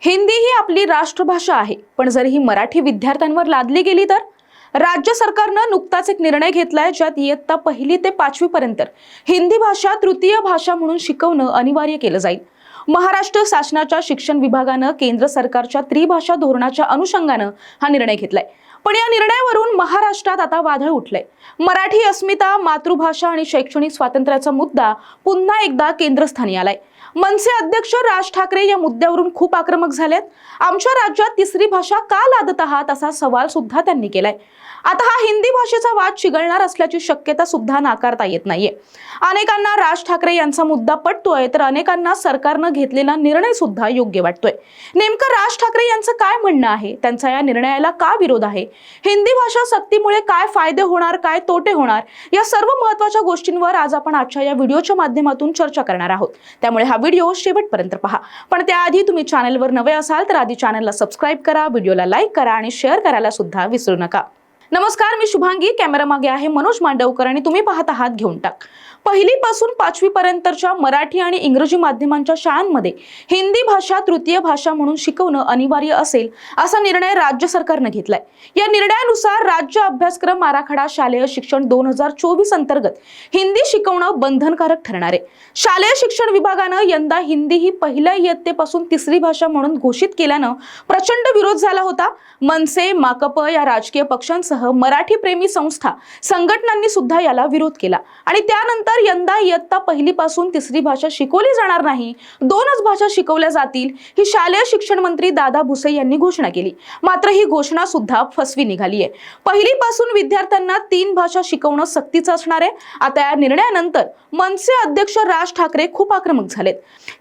हिंदी ही आपली राष्ट्रभाषा आहे. पण जर ही मराठी विद्यार्थ्यांवर लादली गेली तर? राज्य सरकारनं नुकताच एक निर्णय घेतलाय ज्यात इयत्ता पहिली ते पाचवी पर्यंत हिंदी भाषा तृतीय भाषा म्हणून शिकवणं अनिवार्य केलं जाईल. महाराष्ट्र शासनाच्या शिक्षण विभागानं केंद्र सरकारच्या त्रिभाषा धोरणाच्या अनुषंगानं हा निर्णय घेतलाय. पण या निर्णयावरून महाराष्ट्रात आता वादळ उठलंय. मराठी अस्मिता मातृभाषा आणि शैक्षणिक स्वातंत्र्याचा मुद्दा पुन्हा एकदा केंद्रस्थानी आलाय. मनसे अध्यक्ष राज ठाकरे या मुद्द्यावरून खूप आक्रमक झालेत. आमच्या राज्यात तिसरी भाषा का लादत आहात असा सवाल सुद्धा त्यांनी केलाय. आता हा हिंदी भाषेचा वाद चिघळणार असल्याची शक्यता सुद्धा नाकारता येत नाहीये. अनेकांना राज ठाकरे यांचा मुद्दा पटतोय तर अनेकांना सरकारनं घेतलेला निर्णय सुद्धा योग्य वाटतोय. नेमकं राज ठाकरे यांचं काय म्हणणं आहे? त्यांचा या निर्णयाला का विरोध आहे? हिंदी भाषा सक्तीमुळे काय फायदे होणार काय तोटे होणार? या सर्व महत्त्वाच्या गोष्टींवर आज आपण आजच्या या व्हिडिओच्या माध्यमातून चर्चा करणार आहोत. त्यामुळे हा व्हिडिओ शेवटपर्यंत पहा. पण त्याआधी तुम्ही चॅनलवर नवे असाल तर आधी चॅनलला सबस्क्राईब करा व्हिडिओला लाईक करा आणि शेअर करायला सुद्धा विसरू नका. नमस्कार मी शुभांगी. कॅमेरा मागे आहे मनोज मांडवकर आणि तुम्ही पाहत आहात घेऊन टाक. पहिलीपासून पाचवीपर्यंतच्या मराठी आणि इंग्रजी माध्यमांच्या शाळांमध्ये हिंदी भाषा तृतीय भाषा म्हणून शिकवणं अनिवार्य असेल असा निर्णय राज्य सरकारनं घेतलाय. या निर्णयानुसार राज्य अभ्यासक्रम आराखडा शालेय शिक्षण दोन हजार चोवीस अंतर्गत हिंदी शिकवणं बंधनकारक ठरणार आहे. शालेय शिक्षण विभागानं यंदा हिंदी ही पहिल्या इयत्तेपासून तिसरी भाषा म्हणून घोषित केल्यानं प्रचंड विरोध झाला होता. मनसे माकप या राजकीय पक्षांसह मराठी प्रेमी संस्था संघटनांनी सुद्धा याला विरोध केला आणि त्यानंतर यंदा इयत्ता पहिलीपासून तिसरी भाषा शिकवली जाणार नाही. दोनच भाषा शिकवल्या जातील ही शालेय शिक्षण मंत्री दादा भुसे यांनी घोषणा केली. मात्र ही घोषणा सुद्धा फसवी निघाली आहे पहिलीपासून विद्यार्थ्यांना तीन भाषा शिकवणं सक्तीचं असणार आहे. आता या निर्णयानंतर मनसे अध्यक्ष राज ठाकरे खूप आक्रमक झालेत.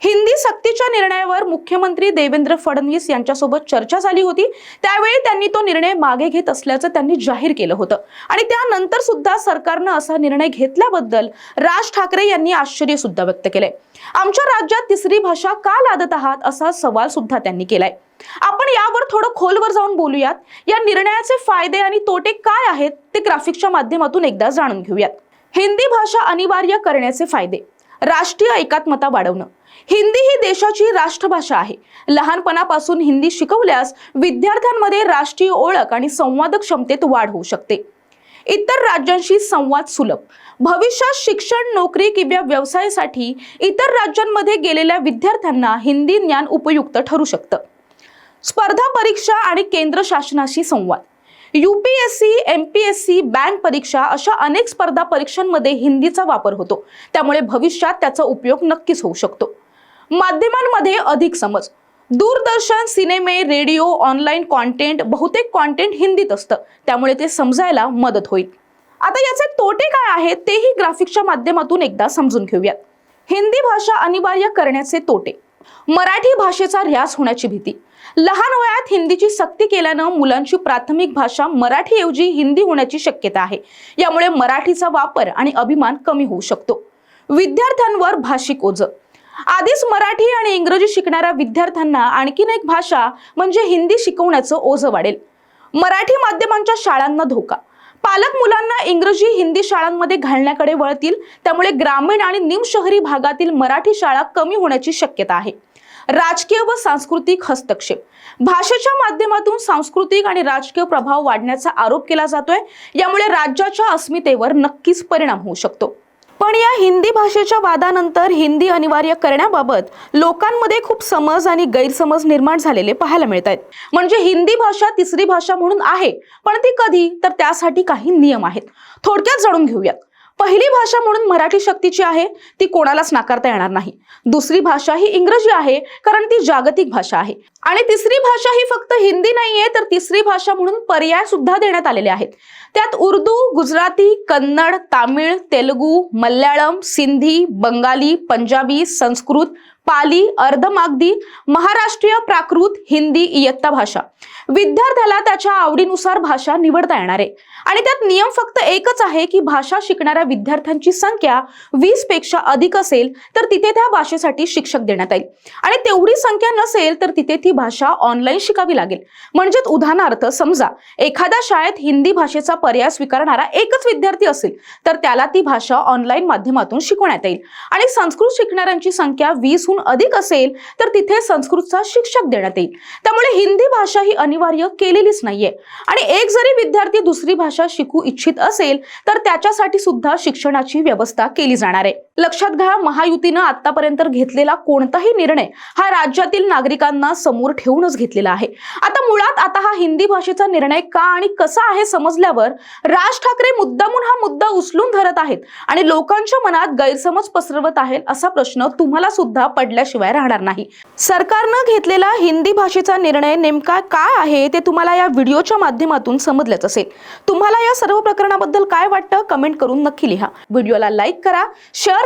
हिंदी सक्तीच्या निर्णयावर मुख्यमंत्री देवेंद्र फडणवीस यांच्यासोबत चर्चा झाली होती. त्यावेळी त्यांनी तो निर्णय मागे घेत असल्याचं त्यांनी जाहीर केलं होतं. आणि त्यानंतर सुद्धा सरकारनं असा निर्णय घेतल्याबद्दल राज ठाकरे यांनी आश्चर्य सुद्धा व्यक्त केलंय. आमच्या राज्यात तिसरी भाषा का लादत आहात असा सवाल सुद्धा त्यांनी केलाय. आपण यावर थोडं खोलवर जाऊन बोलूयात. या निर्णयाचे फायदे आणि तोटे काय आहेत ते ग्राफिक्सच्या माध्यमातून एकदा जाणून घेऊयात. हिंदी भाषा अनिवार्य करण्याचे फायदे. राष्ट्रीय एकात्मता वाढवणं. हिंदी ही देशाची राष्ट्रभाषा आहे. लहानपणापासून हिंदी शिकवल्यास विद्यार्थ्यांमध्ये राष्ट्रीय ओळख आणि संवाद क्षमतेत वाढ होऊ शकते. इतर राज्यांशी संवाद सुलभ. भविष्यात शिक्षण नोकरी किंवा व्यवसायासाठी इतर राज्यांमध्ये गेलेल्या विद्यार्थ्यांना हिंदी ज्ञान उपयुक्त ठरू शकतं. स्पर्धा परीक्षा आणि केंद्र शासनाशी संवाद. UPSC M P S C bank परीक्षा अशा अनेक स्पर्धा परीक्षांमध्ये हिंदीचा वापर होतो. त्यामुळे भविष्यात त्याचा उपयोग नक्कीच होऊ शकतो. माध्यमांमध्ये अधिक समज. दूरदर्शन सिनेमे रेडिओ ऑनलाईन कॉन्टेंट बहुतेक कॉन्टेंट हिंदीत असतं. त्यामुळे ते समजायला मदत होईल. आता याचे तोटे काय आहेत तेही ग्राफिक्सच्या माध्यमातून एकदा समजून घेऊयात. हिंदी भाषा अनिवार्य करण्याचे तोटे. मराठी भाषेचा ऱ्यास होण्याची भीती. लहान वयात हिंदीची सक्ती केल्यानं मुलांची प्राथमिक भाषा मराठीऐवजी हिंदी होण्याची शक्यता आहे. यामुळे मराठीचा वापर आणि अभिमान कमी होऊ शकतो. विद्यार्थ्यांवर भाषिक ओझं. आधीच मराठी आणि इंग्रजी शिकणाऱ्या विद्यार्थ्यांना आणखीन एक भाषा म्हणजे हिंदी शिकवण्याचं ओझं वाढेल. मराठी माध्यमांच्या शाळांना धोका. पालक मुलांना इंग्रजी हिंदी शाळांमध्ये घालण्याकडे वळतील त्यामुळे ग्रामीण आणि निमशहरी भागातील मराठी शाळा कमी होण्याची शक्यता आहे. राजकीय व सांस्कृतिक हस्तक्षेप. भाषेच्या माध्यमातून सांस्कृतिक आणि राजकीय प्रभाव वाढण्याचा आरोप केला जातोय यामुळे राज्याच्या अस्मितेवर नक्कीच परिणाम होऊ शकतो. पण या हिंदी भाषेच्या वादानंतर हिंदी अनिवार्य करण्याबाबत लोकांमध्ये खूप समज आणि गैरसमज निर्माण झालेले पाहायला मिळत आहेत म्हणजे हिंदी भाषा तिसरी भाषा म्हणून आहे पण ती कधी? तर त्यासाठी काही नियम आहेत. थोडक्यात जाणून घेऊयात. पहिली भाषा म्हणून मराठी शक्तीची आहे ती कोणालाच नाकारता येणार नाही. दुसरी भाषा ही इंग्रजी आहे कारण ती जागतिक भाषा आहे. आणि तिसरी भाषा ही फक्त हिंदी नाहीये तर तिसरी भाषा म्हणून पर्याय सुद्धा देण्यात आलेले आहेत. त्यात उर्दू गुजराती कन्नड तामिळ तेलुगू मल्याळम सिंधी बंगाली पंजाबी संस्कृत पाली अर्धमागधी महाराष्ट्रीय प्राकृत हिंदी इयत्ता भाषा. विद्यार्थ्याला त्याच्या आवडीनुसार भाषा निवडता येणार आहे. आणि त्यात नियम फक्त एकच आहे की भाषा शिकणाऱ्या विद्यार्थ्यांची संख्या वीसपेक्षा अधिक असेल तर तिथे त्या भाषेसाठी शिक्षक देण्यात येईल. आणि तेवढी संख्या नसेल तर तिथे ती भाषा ऑनलाईन शिकावी लागेल. म्हणजेच उदाहरणार्थ समजा एखाद्या शाळेत हिंदी भाषेचा पर्याय स्वीकारणारा एकच विद्यार्थी असेल तर त्याला ती भाषा ऑनलाईन माध्यमातून शिकवण्यात येईल. आणि संस्कृत शिकणाऱ्यांची संख्या वीसहून भाषेहून अधिक असेल तर तिथे संस्कृतचा शिक्षक देण्यात येईल. त्यामुळे हिंदी भाषा ही अनिवार्य केलेलीच नाहीये. आणि एक जरी विद्यार्थी दुसरी भाषा शिकू इच्छित असेल तर त्याच्यासाठी सुद्धा शिक्षणाची व्यवस्था केली जाणार आहे. लक्षात घ्या महायुतीनं आतापर्यंत घेतलेला कोणताही निर्णय हा राज्यातील नागरिकांना समोर ठेवूनच घेतलेला आहे. आता मुळात आता हा हिंदी भाषेचा निर्णय का आणि कसा आहे समजल्यावर राज ठाकरे मुद्दामून हा मुद्दा उचलून धरत आहेत आणि लोकांच्या मनात गैरसमज पसरवत आहेत असा प्रश्न तुम्हाला सुद्धा पडल्याशिवाय राहणार नाही. सरकारनं घेतलेला हिंदी भाषेचा निर्णय नेमका काय आहे ते तुम्हाला या व्हिडिओच्या माध्यमातून समजलंच असेल. तुम्हाला या सर्व प्रकरणाबद्दल काय वाटतं कमेंट करून नक्की लिहा. व्हिडिओला लाईक करा शेअर